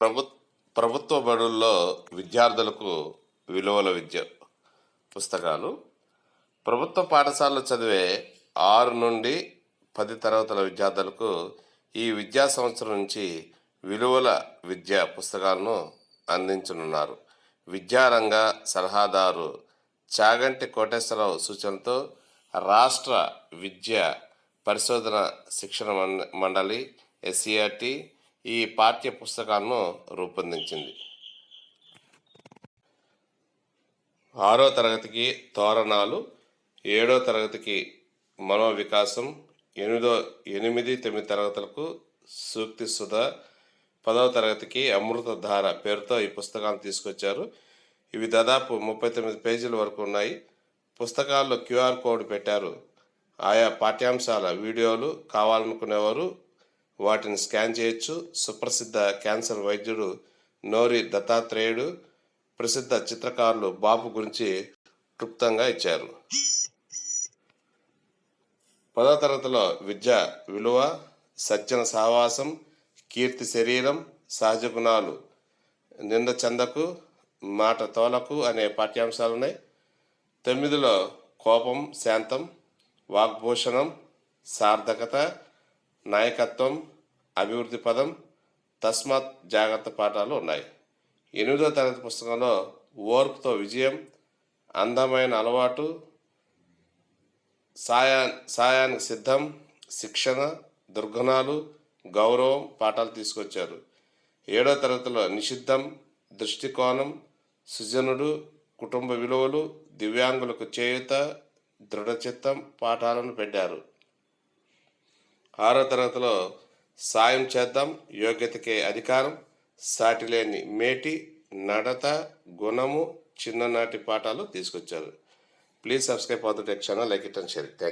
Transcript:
ప్రభు ప్రభుత్వ బడుల్లో విద్యార్థులకు విలువల విద్య పుస్తకాలు. ప్రభుత్వ పాఠశాలలో చదివే ఆరు నుండి పది తరగతుల విద్యార్థులకు ఈ విద్యా సంవత్సరం నుంచి విలువల విద్య పుస్తకాలను అందించనున్నారు. విద్యారంగ సలహాదారు చాగంటి కోటేశ్వరరావు సూచనతో రాష్ట్ర విద్య పరిశోధన శిక్షణ మండ- మండలి ఎస్సీఆర్టీ ఈ పాఠ్య పుస్తకాలను రూపొందించింది. ఆరో తరగతికి తోరణాలు ఏడో తరగతికి మనోవికాసం ఎనిమిదో ఎనిమిది తొమ్మిది తరగతులకు సూక్తి సుధ పదవ తరగతికి అమృతధార పేరుతో ఈ పుస్తకాలను తీసుకొచ్చారు. ఇవి దాదాపు ముప్పై తొమ్మిది పేజీల వరకు ఉన్నాయి. పుస్తకాల్లో క్యూఆర్ కోడ్ పెట్టారు. ఆయా పాఠ్యాంశాల వీడియోలు కావాలనుకునేవారు వాటిని స్కాన్ చేయొచ్చు. సుప్రసిద్ధ క్యాన్సర్ వైద్యుడు నోరి దత్తాత్రేయుడు ప్రసిద్ధ చిత్రకారులు బాపు గురించి క్లుప్తంగా ఇచ్చారు. పదో తరగతిలో విద్య విలువ సజ్జన సహవాసం కీర్తి శరీరం సహజ గుణాలు నింద చందకు మాట తోలకు అనే పాఠ్యాంశాలు ఉన్నాయి తొమ్మిదిలో కోపం శాంతం వాగ్భూషణం సార్థకత నాయకత్వం అభివృద్ధి పదం తస్మాత్ జాగ్రత్త పాఠాలు ఉన్నాయి. ఎనిమిదో తరగతి పుస్తకంలో ఓర్పుతో విజయం అందమైన అలవాటు సాయా సాయానికి సిద్ధం శిక్షణ దుర్గుణాలు గౌరవం పాఠాలు తీసుకొచ్చారు. ఏడో తరగతిలో నిషిద్ధం దృష్టికోణం సుజనుడు కుటుంబ విలువలు దివ్యాంగులకు చేయుత దృఢచిత్తం పాఠాలను పెట్టారు. ఆరో తరగతిలో సాయం చేద్దాం. యోగ్యతకే అధికారం. సాటిలేని మేటి నడత గుణము చిన్ననాటి పాఠాలు తీసుకొచ్చారు. ప్లీజ్ సబ్స్క్రైబ్ అవుతుంటే channel like it and share thank